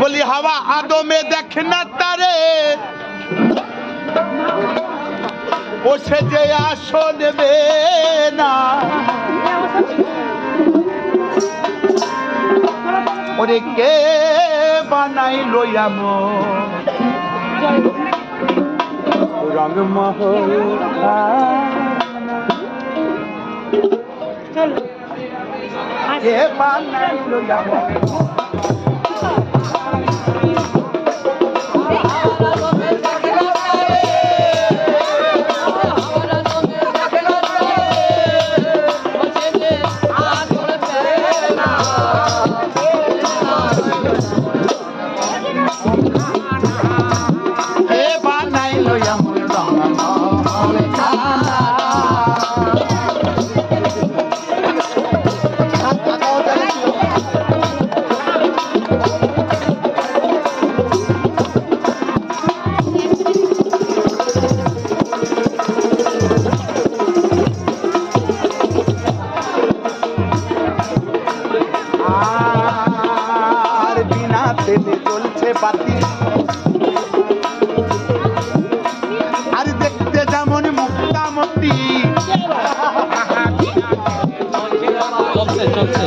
বলি হাওয়া আদমে দেখ না তারে। ও সে যে আসো নেবে না। ওরে কে বানাই লইয়াম রংমহল চলো। হে বানাইল জামাই เพื่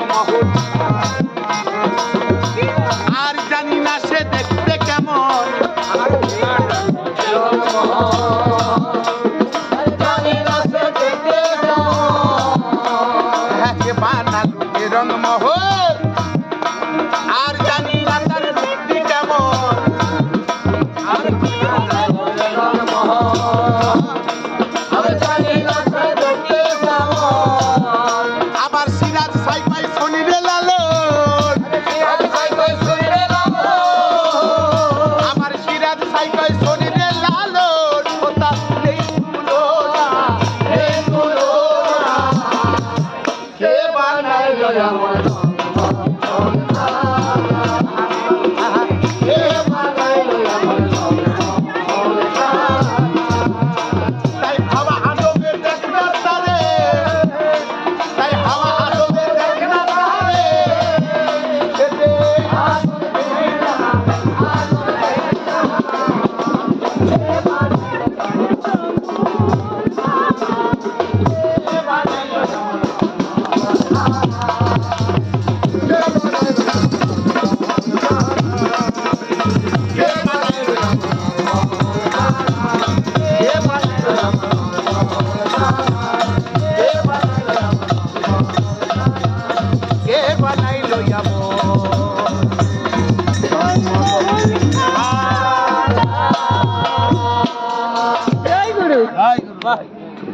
নাম মহৎ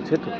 el cheto.